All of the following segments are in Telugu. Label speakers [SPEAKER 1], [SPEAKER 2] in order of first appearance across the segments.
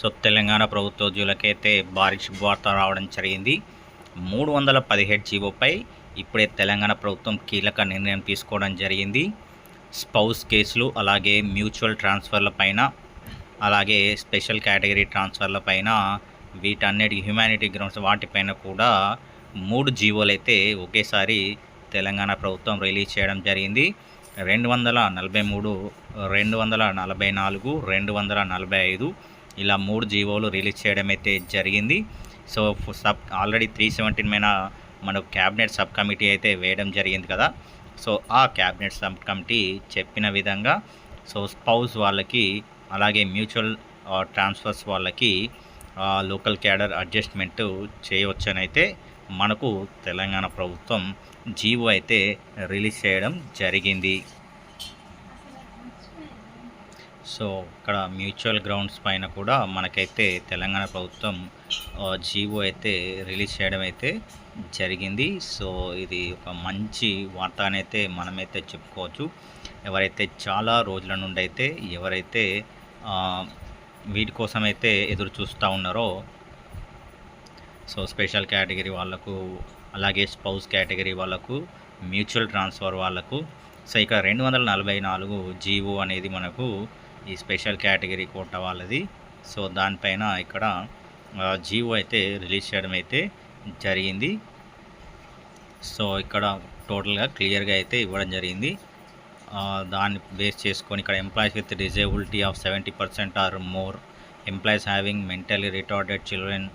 [SPEAKER 1] సో తెలంగాణ ప్రభుత్వోద్యోగులకైతే భారీ శుభవార్త రావడం జరిగింది. మూడు వందల పదిహేడు జీవోపై ఇప్పుడే తెలంగాణ ప్రభుత్వం కీలక నిర్ణయం తీసుకోవడం జరిగింది. స్పౌస్ కేసులు అలాగే మ్యూచువల్ ట్రాన్స్ఫర్ల పైన అలాగే స్పెషల్ కేటగిరీ ట్రాన్స్ఫర్ల పైన వీటన్నిటి హ్యుమానిటీ గ్రౌండ్స్ వాటిపైన కూడా మూడు జీవోలు అయితే ఒకేసారి తెలంగాణ ప్రభుత్వం రిలీజ్ చేయడం జరిగింది. రెండు వందల నలభై మూడు రెండు వందల నలభై నాలుగు రెండు వందల నలభై ఐదు ఇలా మూడు జీవోలు రిలీజ్ చేయడం అయితే జరిగింది. So sub already three seventeen మీద మనకు క్యాబినెట్ సబ్ కమిటీ అయితే వేయడం జరిగింది కదా. సో ఆ క్యాబినెట్ సబ్ కమిటీ చెప్పిన విధంగా సో స్పౌస్ వాళ్ళకి అలాగే మ్యూచువల్ ట్రాన్స్ఫర్స్ వాళ్ళకి లోకల్ క్యాడర్ అడ్జస్ట్మెంట్ చేయవచ్చనైతే మనకు తెలంగాణ ప్రభుత్వం జీవో అయితే రిలీజ్ చేయడం జరిగింది. సో ఇక్కడ మ్యూచువల్ గ్రౌండ్స్ పైన కూడా మనకైతే తెలంగాణ ప్రభుత్వం జీవో అయితే రిలీజ్ చేయడం అయితే జరిగింది. సో ఇది ఒక మంచి వార్త అయితే మనమైతే చెప్పుకోవచ్చు. ఎవరైతే చాలా రోజుల నుండి అయితే ఎవరైతే వీటి కోసం అయితే ఎదురు చూస్తూ ఉన్నారో సో స్పెషల్ కేటగిరీ వాళ్ళకు అలాగే స్పౌస్ కేటగిరీ వాళ్ళకు మ్యూచువల్ ట్రాన్స్ఫర్ వాళ్ళకు సో ఇక రెండు వందల నలభై నాలుగు జీవో అనేది మనకు ఈ స్పెషల్ కేటగిరీ కోట వాళ్ళది. సో దానిపైన ఇక్కడ జీవో అయితే రిలీజ్ చేయడం అయితే జరిగింది. సో ఇక్కడ టోటల్గా క్లియర్గా అయితే ఇవ్వడం జరిగింది. దాన్ని బేస్ చేసుకొని ఇక్కడ employees with disability of seventy percent or more. Employees having mentally retarded children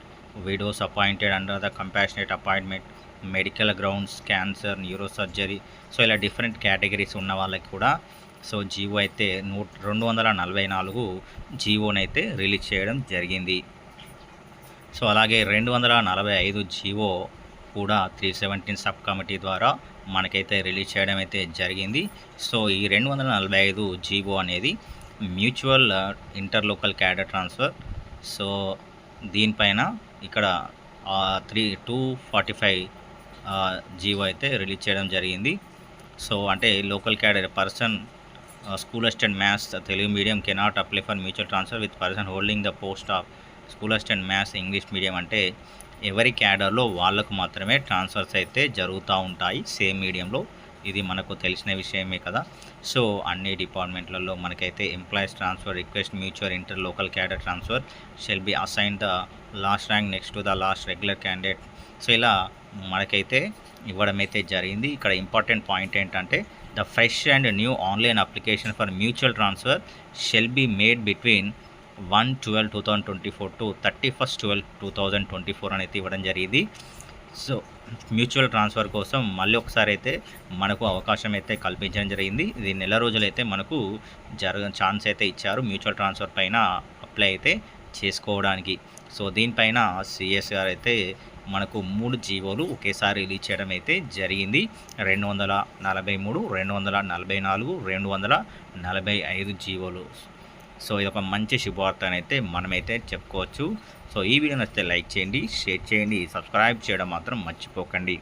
[SPEAKER 1] widows appointed under the compassionate appointment medical grounds cancer neurosurgery so ఇలా డిఫరెంట్ కేటగిరీస్ ఉన్న వాళ్ళకి కూడా సో జీవో అయితే నూ రెండు వందల నలభై నాలుగు జీవోనైతే రిలీజ్ చేయడం జరిగింది. సో అలాగే రెండు వందల నలభై ఐదు జీవో కూడా త్రీ సెవెంటీన్ సబ్ కమిటీ ద్వారా మనకైతే రిలీజ్ చేయడం అయితే జరిగింది. సో ఈ రెండు వందల నలభై ఐదు జీవో అనేది mutual inter local cadre transfer. So దీనిపైన ఇక్కడ three two forty five GO అయితే రిలీజ్ చేయడం జరిగింది. సో అంటే local cadre person school assistant maths Telugu medium cannot apply for mutual transfer with person holding the post of school assistant maths English medium అంటే ఎవరి క్యాడర్లో వాళ్ళకు మాత్రమే ట్రాన్స్ఫర్స్ అయితే జరుగుతూ ఉంటాయి. సేమ్ మీడియంలో ఇది మనకు తెలిసిన విషయమే కదా. సో అన్ని డిపార్ట్మెంట్లలో మనకైతే employees transfer request mutual inter local cadre transfer shall be assign the last rank next to the last regular candidate so ఇలా మనకైతే ఇవ్వడం అయితే జరిగింది. ఇక్కడ ఇంపార్టెంట్ పాయింట్ ఏంటంటే the fresh and new online application for mutual transfer shall be made between one twelve two thousand twenty four to thirty first twelve two thousand twenty four అనేది ఇవ్వడం జరిగింది. సో మ్యూచువల్ ట్రాన్స్ఫర్ కోసం మళ్ళీ ఒకసారి అయితే మనకు అవకాశం అయితే కల్పించడం జరిగింది. ఇది నెల రోజులైతే మనకు జరగ ఛాన్స్ అయితే ఇచ్చారు మ్యూచువల్ ట్రాన్స్ఫర్ పైన అప్లై అయితే చేసుకోవడానికి. సో దీనిపైన సిఎస్ గారు అయితే మనకు మూడు జీవోలు ఒకేసారి రిలీజ్ చేయడం అయితే జరిగింది. రెండు వందల నలభై మూడు రెండు వందల నలభై నాలుగు రెండు వందల నలభై ఐదు జీవోలు. సో ఇది ఒక మంచి శుభవార్త అయితే మనమైతే చెప్పుకోవచ్చు. సో ఈ వీడియో నచ్చితే లైక్ చేయండి షేర్ చేయండి సబ్స్క్రైబ్ చేయడం మాత్రం మర్చిపోకండి.